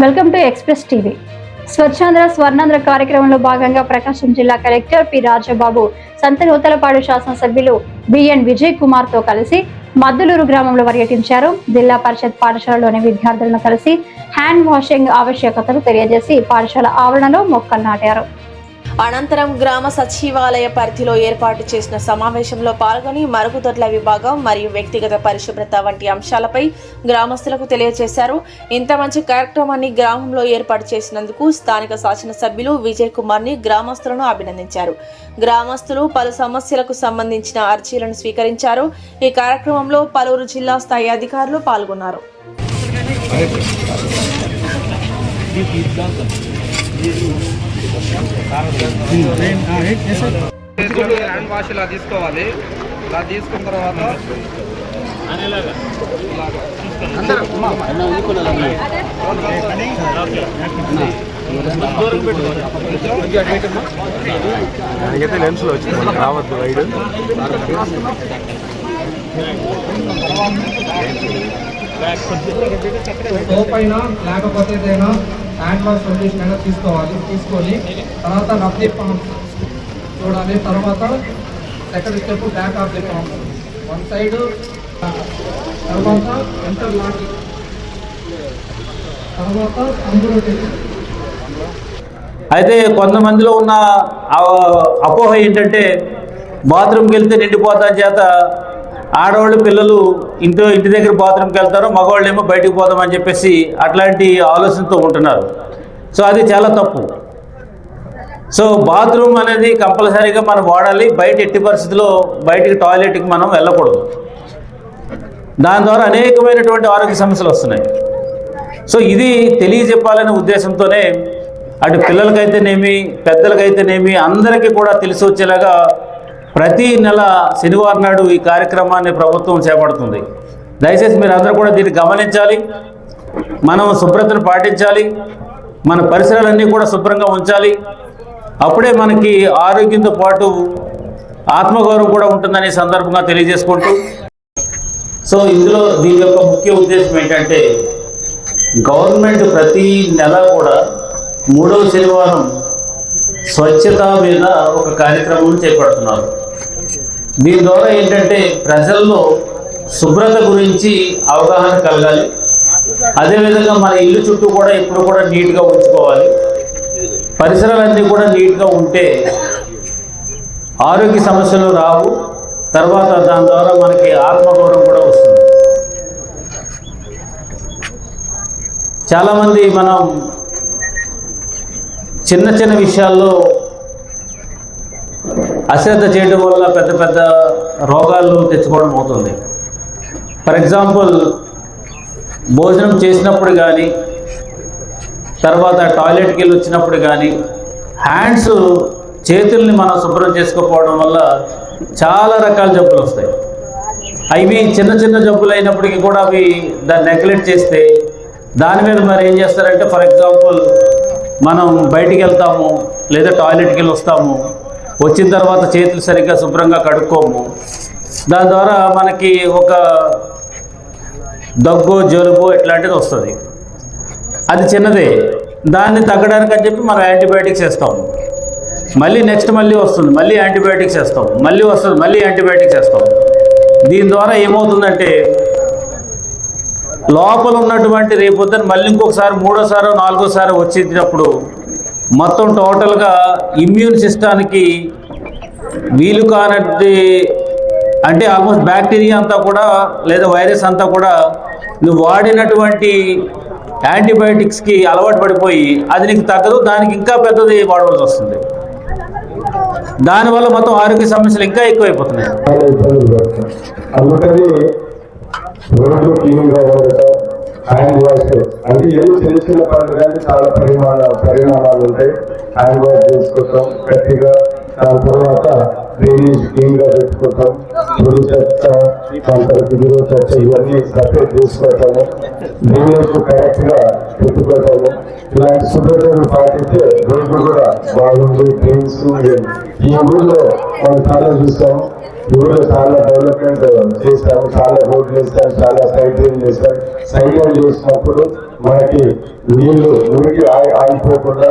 Welcome to Express TV. Swachhandhra Swarnandhra కార్యక్రమంలో భాగంగా ప్రకాశం జిల్లా కలెక్టర్ పి రాజబాబు సంతనూతలపాడు శాసనసభ్యులు బిఎన్ విజయ్ కుమార్తో కలిసి మద్దులూరు గ్రామంలో పర్యటించారు. జిల్లా పరిషత్ పాఠశాలలోని విద్యార్థులను కలిసి హ్యాండ్ వాషింగ్ ఆవశ్యకతను తెలియజేసి పాఠశాల ఆవరణలో మొక్కలు నాటారు. అనంతరం గ్రామ సచివాలయ పరిధిలో ఏర్పాటు చేసిన సమావేశంలో పాల్గొని మరుగుదొడ్ల విభాగం మరియు వ్యక్తిగత పరిశుభ్రత వంటి అంశాలపై గ్రామస్తులకు తెలియజేశారు. ఇంత మంచి కార్యక్రమాన్ని గ్రామంలో ఏర్పాటు చేసినందుకు స్థానిక శాసనసభ్యులు విజయ్ కుమార్ని గ్రామస్తులను అభినందించారు. గ్రామస్తులు పలు సమస్యలకు సంబంధించిన అర్జీలను స్వీకరించారు. ఈ కార్యక్రమంలో పలువురు జిల్లా స్థాయి అధికారులు పాల్గొన్నారు. హ్యాండ్ వాష్ ఇలా తీసుకోవాలి. ఇలా తీసుకున్న తర్వాత నాకైతే లెన్స్లో వచ్చింది రావద్దు వైడ్ సోప్ అయినా లేకపోతే ఏదైనా హ్యాండ్ వాష్ కండిషన్ అయినా తీసుకోవాలి తీసుకొని తర్వాత రబ్ ది పాంప్స్ చూడాలి. తర్వాత second step back of the pumps one side తర్వాత ఎంటర్ లాకింగ్ తర్వాత అందులో అయితే కొంతమందిలో ఉన్న అపోహ ఏంటంటే బాత్రూమ్కి వెళ్తే నిండిపోతా చేత ఆడవాళ్ళు పిల్లలు ఇంట్లో ఇంటి దగ్గర బాత్రూమ్కి వెళ్తారు మగవాళ్ళు ఏమో బయటికి పోదామని చెప్పేసి అట్లాంటి ఆలోచనతో ఉంటున్నారు. సో అది చాలా తప్పు. సో బాత్రూమ్ అనేది కంపల్సరీగా మనం వాడాలి. బయట ఎట్టి పరిస్థితుల్లో బయటికి టాయిలెట్కి మనం వెళ్ళకూడదు. దాని ద్వారా అనేకమైనటువంటి ఆరోగ్య సమస్యలు వస్తున్నాయి. సో ఇది తెలియజెప్పాలనే ఉద్దేశంతోనే అటు పిల్లలకైతేనేమి పెద్దలకైతేనేమి అందరికీ కూడా తెలిసి వచ్చేలాగా ప్రతి నెల శనివారం నాడు ఈ కార్యక్రమాన్ని ప్రభుత్వం చేపడుతుంది. దయచేసి మీరు అందరూ కూడా దీన్ని గమనించాలి. మనం శుభ్రతను పాటించాలి. మన పరిసరాలన్నీ కూడా శుభ్రంగా ఉంచాలి. అప్పుడే మనకి ఆరోగ్యంతో పాటు ఆత్మగౌరవం కూడా ఉంటుందనే సందర్భంగా తెలియజేసుకుంటూ. సో ఇందులో దీని యొక్క ముఖ్య ఉద్దేశం ఏంటంటే గవర్నమెంట్ ప్రతి నెల కూడా మూడవ శనివారం స్వచ్ఛత మీద ఒక కార్యక్రమం చేపడుతున్నారు. దీని ద్వారా ఏంటంటే ప్రజల్లో శుభ్రత గురించి అవగాహన కలగాలి. అదేవిధంగా మన ఇల్లు చుట్టూ కూడా ఎప్పుడు కూడా నీట్గా ఉంచుకోవాలి. పరిసరాలన్నీ కూడా నీట్గా ఉంటే ఆరోగ్య సమస్యలు రావు. తర్వాత దాని ద్వారా మనకి ఆత్మగౌరవం కూడా వస్తుంది. చాలామంది మనం చిన్న చిన్న విషయాల్లో అశ్రద్ధ చేయడం వల్ల పెద్ద పెద్ద రోగాలు తెచ్చుకోవడం అవుతుంది. ఫర్ ఎగ్జాంపుల్ భోజనం చేసినప్పుడు కానీ తర్వాత టాయిలెట్కి వెళ్ళి వచ్చినప్పుడు కానీ హ్యాండ్స్ చేతుల్ని మనం శుభ్రం చేసుకోకపోవడం వల్ల చాలా రకాల జబ్బులు వస్తాయి. అవి చిన్న చిన్న జబ్బులు అయినప్పటికీ కూడా అవి దాన్ని నెగ్లెక్ట్ చేస్తే దాని మీద మరి ఏం చేస్తారంటే ఫర్ ఎగ్జాంపుల్ మనం బయటికి వెళ్తాము లేదా టాయిలెట్కి వెళ్ళి వస్తాము వచ్చిన తర్వాత చేతులు సరిగ్గా శుభ్రంగా కడుక్కోము. దాని ద్వారా మనకి ఒక దగ్గు జలుబు ఇట్లాంటిది వస్తుంది. అది చిన్నదే. దాన్ని తగ్గడానికి అని చెప్పి మనం యాంటీబయాటిక్స్ వేస్తాం మళ్ళీ నెక్స్ట్ మళ్ళీ వస్తుంది. మళ్ళీ యాంటీబయాటిక్స్ వేస్తాం మళ్ళీ వస్తుంది. మళ్ళీ యాంటీబయాటిక్స్ వేస్తాం దీని ద్వారా ఏమవుతుందంటే లోపల ఉన్నటువంటి రేపొద్దున మళ్ళీ ఇంకొకసారి మూడోసారో నాలుగోసారి వచ్చేటప్పుడు మొత్తం టోటల్గా ఇమ్యూన్ సిస్టానికి వీలు కానట్టు అంటే ఆల్మోస్ట్ బ్యాక్టీరియా అంతా కూడా లేదా వైరస్ అంతా కూడా నువ్వు వాడినటువంటి యాంటీబయాటిక్స్కి అలవాటు పడిపోయి అది నీకు తగ్గదు దానికి ఇంకా పెద్దది వాడవలసి వస్తుంది. దానివల్ల మొత్తం ఆరోగ్య సమస్యలు ఇంకా ఎక్కువైపోతున్నాయి. హ్యాండ్ వాష్ అంటే ఏదో చిన్న చిన్న పనులు కానీ చాలా పరిమాణాలు పరిమాణాలు ఉంటాయి. హ్యాండ్ వాష్ చేసుకోవటం గట్టిగా దాని తర్వాత డ్రైనేజ్ క్లీన్గా పెట్టుకోవటం పొడి చెత్త కొంత గురువు చెత్త ఇవన్నీ సపరేట్ చేసుకోవటము డ్రైనేజ్ కరెక్ట్గా పెట్టుకోవటము ఇలాంటి శుభ్రతను పాటిస్తే రోడ్లు కూడా బాగుంది ట్రైన్స్ ఈ ఊళ్ళో మనం చాలా చూస్తాం. ఊళ్ళో చాలా డెవలప్మెంట్ చేస్తాం. చాలా రోడ్లు వేస్తాం చాలా సైడ్ డ్రైన్ చేస్తాం. సైడ్ చేసినప్పుడు మనకి నీళ్ళు మురికి ఆగిపోకుండా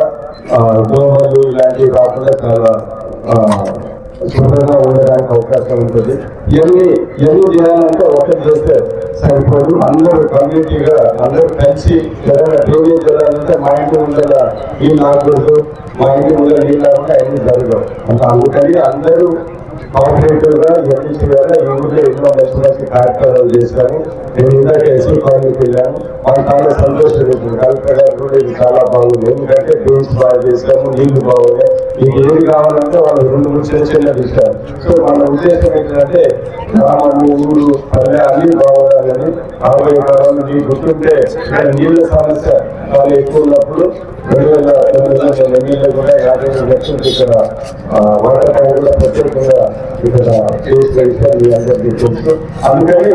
దోమలు ఇలాంటివి కాకుండా చాలా శుభ్రంగా ఉండడానికి అవకాశం ఉంటుంది. ఇవన్నీ ఇవన్నీ చేయాలంటే ఒకటి చేస్తే సరిపోదు. అందరూ కమ్యూనిటీగా అందరూ కలిసి ఏదైనా డ్రైనేజ్ చేయాలంటే మా ఇంటి ముందర నీళ్ళు ఆగకూడదు మా ఇంటి ముందర నీళ్ళు ఆగకుండా అన్ని జరగవు. అందుకని అందరూ కోఆపరేటివ్గా ఈ ఊళ్ళో ఎన్నో మంచి మంచి కార్యక్రమాలు చేశాను నేను ఇందాక కాలనీకి వెళ్ళాను. చాలా సంతోషం కలెక్టర్ గారు కూడా ఇది చాలా బాగుంది. ఎందుకంటే బీన్స్ బాగా చేశాము నీళ్ళు బాగున్నాయి. మీకు ఏది కావాలంటే వాళ్ళు రెండు మూడు చిన్న చిన్న సో మన ఉద్దేశం ఏంటంటే గ్రామాలు ఊరు పల్లె రాబోయే కాలంలో మీకు గుర్తుంటే ఇక్కడ నీళ్ళ సమస్య చాలా ఎక్కువ ఉన్నప్పుడు రెండు వేల తొమ్మిదిలో నేను ఎమ్మెల్యే కూడా యాభై ఐదు లక్షలకు ఇక్కడ వాటర్ ట్యాంక్ కూడా ప్రత్యేకంగా ఇక్కడ చేసిన విషయాలు అందరికీ అందుకని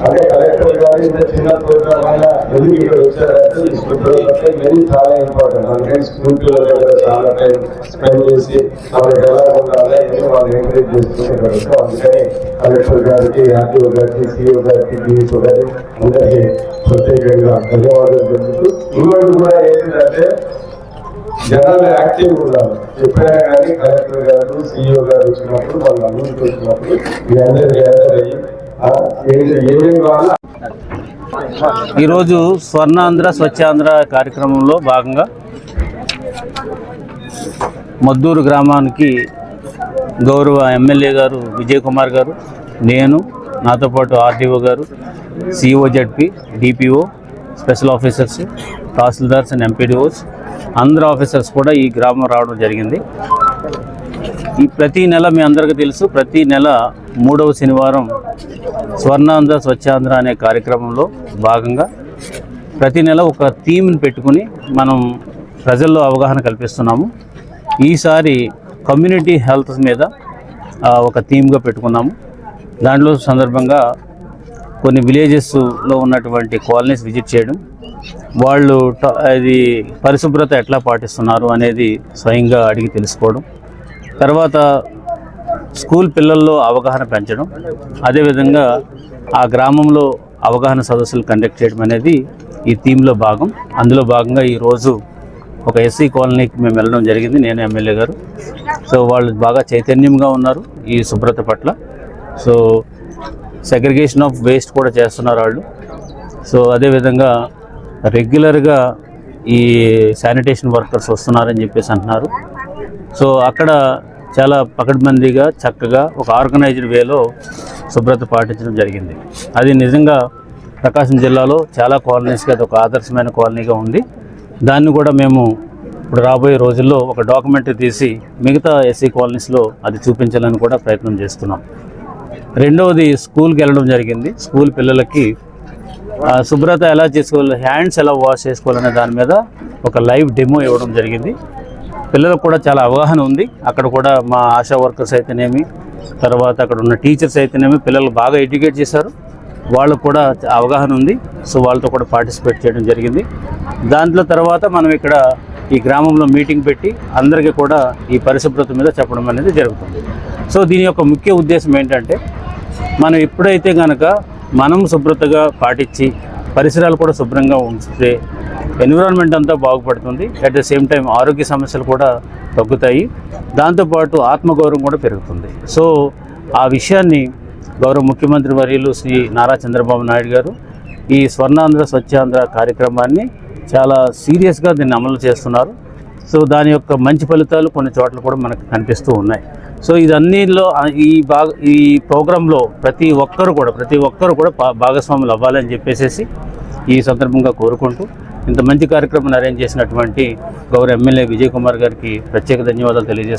అంటే కలెక్టర్ గారు ఇంత చిన్న ప్రోగ్రామ్ వల్ల ఎందుకు ఇక్కడ వచ్చారంటే ఈ స్కూల్ పిల్లలకి ఇవన్నీ చాలా ఇంపార్టెంట్ అందుకని స్కూల్ పిల్లల దగ్గర చాలా టైం స్పెండ్ చేసి వాళ్ళకి ఎలా ఉండాలి ఇవన్నీ వాళ్ళు ఎంకరేజ్ చేస్తూ ఇక్కడ వచ్చాం అందుకని కలెక్టర్ గారికి ఆర్టీఓ గారికి సిఓ గారికి డిఓ గారికి అందరికీ ప్రత్యేకంగా ధన్యవాదాలు తెలుపుతూ ఇంకోటి కూడా ఏంటంటే జనాలు యాక్టివ్ ఉండాలి. ఎప్పుడైనా కానీ కలెక్టర్ గారు సిఇఓ గారు వచ్చినప్పుడు వాళ్ళ అభివృద్ధి వచ్చినప్పుడు మీ అందరు గ్యాదర్ అయ్యి ఆ, ఏంటి ఏమేమి కావాలో ఈరోజు స్వర్ణాంధ్ర స్వచ్ఛాంధ్ర కార్యక్రమంలో భాగంగా మద్దూరు గ్రామానికి గౌరవ ఎమ్మెల్యే గారు విజయ్ కుమార్ గారు నేను నాతో పాటు ఆర్డీఓ గారు CEO ZP DPO special officers tahsildars and MPDOs అందరు ఆఫీసర్స్ కూడా ఈ గ్రామం రావడం జరిగింది. ఈ ప్రతి నెల మీ అందరికీ తెలుసు ప్రతి నెల మూడవ శనివారం స్వర్ణాంధ్ర స్వచ్ఛాంధ్ర అనే కార్యక్రమంలో భాగంగా ప్రతి నెల ఒక థీమ్ని పెట్టుకుని మనం ప్రజల్లో అవగాహన కల్పిస్తున్నాము. ఈసారి కమ్యూనిటీ హెల్త్ మీద ఒక థీమ్గా పెట్టుకున్నాము. దాంట్లో సందర్భంగా కొన్ని విలేజెస్లో ఉన్నటువంటి కాలనీస్ విజిట్ చేయడం వాళ్ళు ట- అది పరిశుభ్రత ఎట్లా పాటిస్తున్నారు అనేది స్వయంగా అడిగి తెలుసుకోవడం. తర్వాత స్కూల్ పిల్లల్లో అవగాహన పెంచడం. అదేవిధంగా ఆ గ్రామంలో అవగాహన సదస్సులు కండక్ట్ చేయడం అనేది ఈ థీమ్లో భాగం. అందులో భాగంగా ఈరోజు ఒక ఎస్సీ కాలనీకి మేము వెళ్ళడం జరిగింది. నేను ఎమ్మెల్యే గారు. సో వాళ్ళు బాగా చైతన్యంగా ఉన్నారు ఈ శుభ్రత పట్ల. సో సెగ్రిగేషన్ ఆఫ్ వేస్ట్ కూడా చేస్తున్నారు వాళ్ళు. సో అదేవిధంగా రెగ్యులర్గా ఈ శానిటేషన్ వర్కర్స్ వస్తున్నారని చెప్పేసి అంటున్నారు. సో అక్కడ చాలా పకడ్బందీగా చక్కగా ఒక ఆర్గనైజ్డ్ వేలో శుభ్రత పాటించడం జరిగింది. అది నిజంగా ప్రకాశం జిల్లాలో చాలా కాలనీస్గా అది ఒక ఆదర్శమైన కాలనీగా ఉంది. దాన్ని కూడా మేము ఇప్పుడు రాబోయే రోజుల్లో ఒక డాక్యుమెంటరీ తీసి మిగతా ఎస్సీ కాలనీస్లో అది చూపించాలని కూడా ప్రయత్నం చేస్తున్నాం. రెండవది స్కూల్కి వెళ్ళడం జరిగింది. స్కూల్ పిల్లలకి శుభ్రత ఎలా చేసుకోవాలి హ్యాండ్స్ ఎలా వాష్ చేసుకోవాలనే దాని మీద ఒక లైవ్ డెమో ఇవ్వడం జరిగింది. పిల్లలకు కూడా చాలా అవగాహన ఉంది. అక్కడ కూడా మా ఆశా వర్కర్స్ అయితేనేమి తర్వాత అక్కడ ఉన్న టీచర్స్ అయితేనేమి పిల్లలు బాగా ఎడ్యుకేట్ చేశారు. వాళ్ళకు కూడా అవగాహన ఉంది. సో వాళ్ళతో కూడా పార్టిసిపేట్ చేయడం జరిగింది. దాంట్లో తర్వాత మనం ఇక్కడ ఈ గ్రామంలో మీటింగ్ పెట్టి అందరికీ కూడా ఈ పరిశుభ్రత మీద చెప్పడం అనేది జరుగుతుంది. సో దీని యొక్క ముఖ్య ఉద్దేశం ఏంటంటే మనం ఎప్పుడైతే కనుక మనం శుభ్రతగా పాటించి పరిసరాలు కూడా శుభ్రంగా ఉంచితే ఎన్విరాన్మెంట్ అంతా బాగుపడుతుంది. అట్ ద సేమ్ టైం ఆరోగ్య సమస్యలు కూడా తగ్గుతాయి. దాంతోపాటు ఆత్మగౌరవం కూడా పెరుగుతుంది. సో ఆ విషయాన్ని గౌరవ ముఖ్యమంత్రి వర్యులు శ్రీ నారా చంద్రబాబు నాయుడు గారు ఈ స్వర్ణాంధ్ర స్వచ్ఛాంధ్ర కార్యక్రమాన్ని చాలా సీరియస్గా దీన్ని అమలు చేస్తున్నారు. సో దాని యొక్క మంచి ఫలితాలు కొన్ని చోట్ల కూడా మనకు కనిపిస్తూ ఉన్నాయి. సో ఇదన్నీలో ఈ భాగ ఈ ప్రోగ్రాంలో ప్రతి ఒక్కరు కూడా ప్రతి ఒక్కరు కూడా భాగస్వాములు అవ్వాలని చెప్పేసి ఈ సందర్భంగా కోరుకుంటూ ఇంత మంచి కార్యక్రమం అరేంజ్ చేసినటువంటి గౌరవ ఎమ్మెల్యే విజయ్ కుమార్ గారికి ప్రత్యేక ధన్యవాదాలు తెలియజేస్తాను